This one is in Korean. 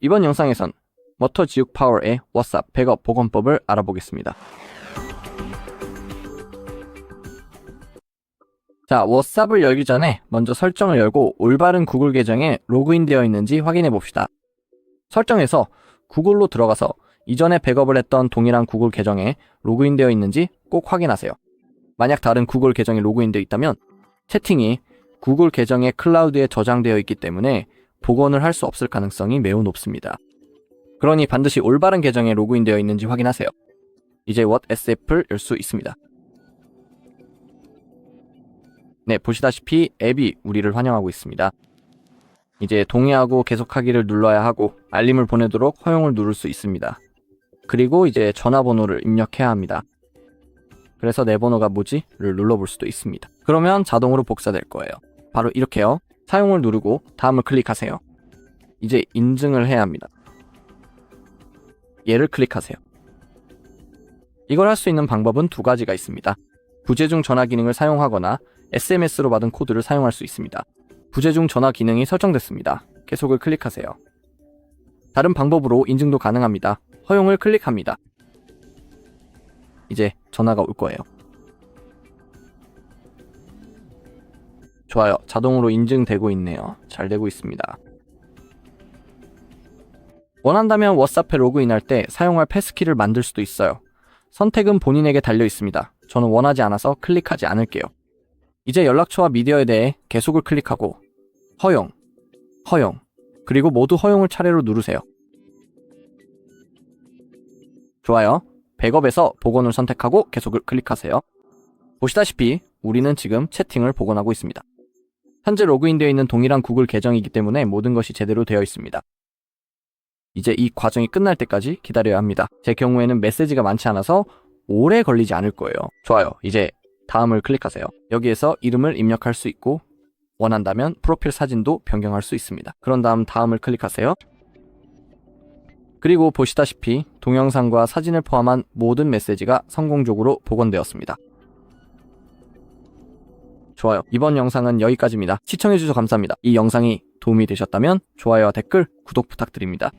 이번 영상에선 머터 지옥 파워의 워쌉 백업 복원법을 알아보겠습니다. 자, 워쌉을 열기 전에 먼저 설정을 열고 올바른 구글 계정에 로그인되어 있는지 확인해 봅시다. 설정에서 구글로 들어가서 이전에 백업을 했던 동일한 구글 계정에 로그인되어 있는지 꼭 확인하세요. 만약 다른 구글 계정에 로그인되어 있다면 채팅이 구글 계정의 클라우드에 저장되어 있기 때문에 복원을 할 수 없을 가능성이 매우 높습니다. 그러니 반드시 올바른 계정에 로그인되어 있는지 확인하세요. 이제 WhatSApp을 열수 있습니다. 네, 보시다시피 앱이 우리를 환영하고 있습니다. 이제 동의하고 계속하기를 눌러야 하고 알림을 보내도록 허용을 누를 수 있습니다. 그리고 이제 전화번호를 입력해야 합니다. 그래서 내 번호가 뭐지?를 눌러볼 수도 있습니다. 그러면 자동으로 복사될 거예요. 바로 이렇게요. 사용을 누르고 다음을 클릭하세요. 이제 인증을 해야 합니다. 얘를 클릭하세요. 이걸 할 수 있는 방법은 두 가지가 있습니다. 부재중 전화 기능을 사용하거나 SMS로 받은 코드를 사용할 수 있습니다. 부재중 전화 기능이 설정됐습니다. 계속을 클릭하세요. 다른 방법으로 인증도 가능합니다. 허용을 클릭합니다. 이제 전화가 올 거예요. 좋아요. 자동으로 인증되고 있네요. 잘 되고 있습니다. 원한다면 워사페 로그인할 때 사용할 패스키를 만들 수도 있어요. 선택은 본인에게 달려 있습니다. 저는 원하지 않아서 클릭하지 않을게요. 이제 연락처와 미디어에 대해 계속을 클릭하고 허용, 허용, 그리고 모두 허용을 차례로 누르세요. 좋아요. 백업에서 복원을 선택하고 계속을 클릭하세요. 보시다시피 우리는 지금 채팅을 복원하고 있습니다. 현재 로그인되어 있는 동일한 구글 계정이기 때문에 모든 것이 제대로 되어 있습니다. 이제 이 과정이 끝날 때까지 기다려야 합니다. 제 경우에는 메시지가 많지 않아서 오래 걸리지 않을 거예요. 좋아요. 이제 다음을 클릭하세요. 여기에서 이름을 입력할 수 있고 원한다면 프로필 사진도 변경할 수 있습니다. 그런 다음 다음을 클릭하세요. 그리고 보시다시피 동영상과 사진을 포함한 모든 메시지가 성공적으로 복원되었습니다. 좋아요. 이번 영상은 여기까지입니다. 시청해주셔서 감사합니다. 이 영상이 도움이 되셨다면 좋아요와 댓글, 구독 부탁드립니다.